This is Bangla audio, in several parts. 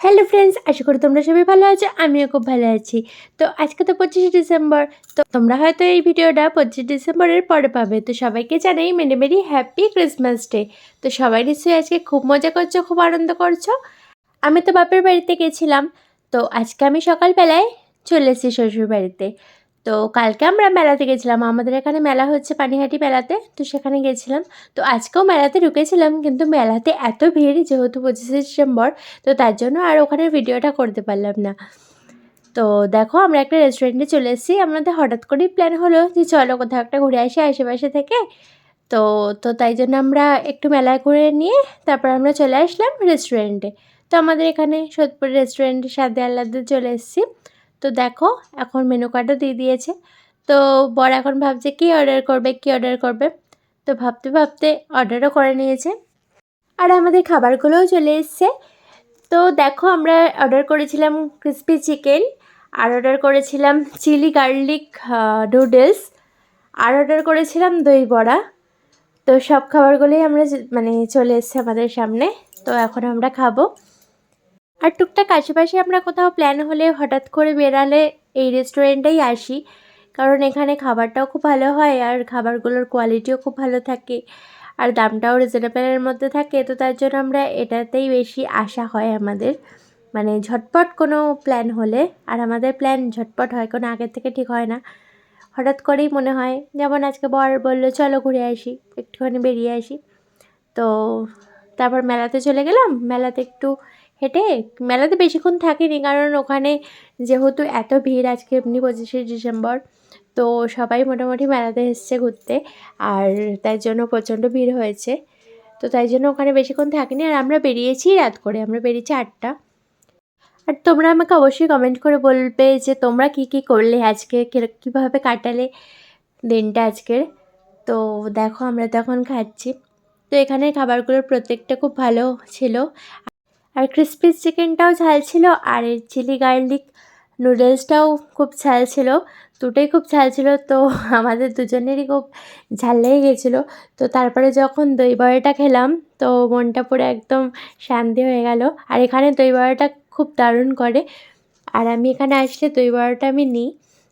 হ্যালো ফ্রেন্ডস আশা করি তোমরা সবাই ভালো আছো, আমিও খুব ভালো আছি। তো আজকে তো পঁচিশে ডিসেম্বর, তো তোমরা হয়তো এই ভিডিওটা পঁচিশে ডিসেম্বরের পরে পাবে। তো সবাইকে জানাই মেনে মেরি হ্যাপি ক্রিসমাস ডে তো সবাই নিশ্চয়ই আজকে খুব মজা করছ, খুব আনন্দ করছ। আমি তো বাপের বাড়িতে গেছিলাম, তো আজকে আমি সকালবেলায় চলে এসেছি শ্বশুর বাড়িতে তো কালকে আমরা মেলাতে গেছিলাম। আমাদের এখানে মেলা হচ্ছে পানিহাটি মেলাতে, তো সেখানে গেছিলাম। তো আজকেও মেলাতে ঢুকেছিলাম, কিন্তু মেলাতে এত ভিড় যেহেতু পঁচিশে ডিসেম্বর, তো তার জন্য আর ওখানে ভিডিওটা করতে পারলাম না। তো দেখো, আমরা একটা রেস্টুরেন্টে চলে এসেছি। আমাদের হঠাৎ করেই প্ল্যান হলো যে চলো কোথাও একটা ঘুরে আসি আশেপাশে থেকে। তো তো তাই জন্য আমরা একটু মেলায় ঘুরে নিয়ে তারপর আমরা চলে আসলাম রেস্টুরেন্টে তো আমাদের এখানে সোদপুর রেস্টুরেন্টের সাথে আল্লাদের চলে এসেছি। তো দেখো, এখন মেনু কার্ডও দিয়ে দিয়েছে। তো বর এখন ভাবছে কী অর্ডার করবে, কী অর্ডার করবে? তো ভাবতে ভাবতে অর্ডারও করে নিয়েছে। আর আমাদের খাবারগুলোও চলে এসছে। তো দেখো, আমরা অর্ডার করেছিলাম ক্রিসপি চিকেন আর অর্ডার করেছিলাম চিলি গার্লিক নুডলস আর অর্ডার করেছিলাম দই বড়া। তো সব খাবারগুলোই আমরা মানে চলে এসছে আমাদের সামনে। তো এখন আমরা খাব। আর টুকটাক আশেপাশে আমরা কোথাও প্ল্যান হলে হঠাৎ করে বেরালে এই রেস্টুরেন্টেই আসি। কারণ এখানে খাবারটাও খুব ভালো হয় আর খাবারগুলোর কোয়ালিটিও খুব ভালো থাকে আর দামটাও রিজনেবলের মধ্যে থাকে। তো তার জন্য আমরা এটাতেই বেশি আশা হয় আমাদের। মানে ঝটপট কোনো প্ল্যান হলে আর আমাদের প্ল্যান ঝটপট হয়, কোনো আগের থেকে ঠিক হয় না। হঠাৎ করেই মনে হয়, যেমন আজকে বর বলল, চলো ঘুরে আসি, একটুখানি বেরিয়ে আসি। তো তারপর মেলাতে চলে গেলাম। মেলাতে একটু হেঁটে, মেলাতে বেশিক্ষণ থাকিনি কারণ ওখানে যেহেতু এত ভিড় আজকে এমনি পঁচিশে ডিসেম্বর, তো সবাই মোটামুটি মেলাতে এসছে ঘুরতে আর তাই জন্য প্রচণ্ড ভিড় হয়েছে। তো তাই জন্য ওখানে বেশিক্ষণ থাকিনি আর আমরা বেরিয়েছি রাত করে, আমরা বেরিয়েছি আটটা। আর তোমরা আমাকে অবশ্যই কমেন্ট করে বলবে যে তোমরা কী কী করলে আজকে কীভাবে কাটালে দিনটা আজকের। তো দেখো আমরা তখন খাচ্ছি। তো এখানে খাবারগুলোর প্রত্যেকটা খুব ভালো ছিল। আর ক্রিসপি চিকেনটাও ঝাল ছিল, আর এর চিলি গার্লিক নুডলসটাও খুব ঝাল ছিল। দুটোই খুব ঝাল ছিল, তো আমাদের দুজনেরই খুব ঝাল লেগে গেছিল। তো তারপরে যখন দই বড়াটা খেলাম, তো মনটা পুরো একদম শান্তি হয়ে গেল। আর এখানে দই বড়াটা খুব দারুণ করে। আর আমি এখানে আসলে দই বড়াটা আমি নিই।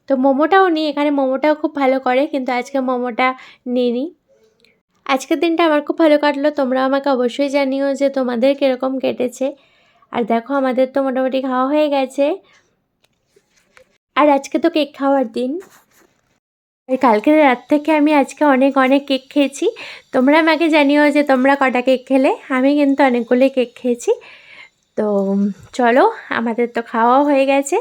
তো মোমোটাও নিই, এখানে মোমোটাও খুব ভালো করে, কিন্তু আজকে মোমোটা নিইনি। আজকের দিনটা আমার খুব ভালো কাটলো। তোমরা আমাকে অবশ্যই জানিও যে তোমাদের কীরকম কেটেছে। আর দেখো, আমাদের তো মোটামুটি খাওয়া হয়ে গেছে। আর আজকে তো কেক খাওয়ার দিন। আর কালকে রাত থেকে আমি আজকে অনেক অনেক কেক খেয়েছি। তোমরা আমাকে জানিও যে তোমরা কটা কেক খেলে। আমি কিন্তু অনেকগুলোই কেক খেয়েছি। তো চলো, আমাদের তো খাওয়া হয়ে গেছে।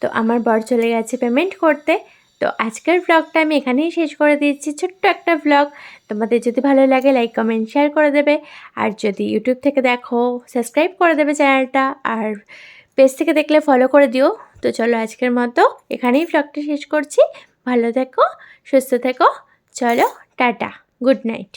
তো আমার বর চলে গেছে পেমেন্ট করতে। তো আজকের ব্লগটা আমি এখানেই শেষ করে দিয়েছি ছোট্ট একটা ব্লগ তোমাদের যদি ভালো লাগে লাইক কমেন্ট শেয়ার করে দেবে। আর যদি ইউটিউব থেকে দেখো সাবস্ক্রাইব করে দেবে চ্যানেলটা আর পেজ থেকে দেখলে ফলো করে দিও। তো চলো আজকের মতো এখানেই ব্লগটা শেষ করছি। ভালো থেকো, সুস্থ থেকো। চলো, টাটা। Good night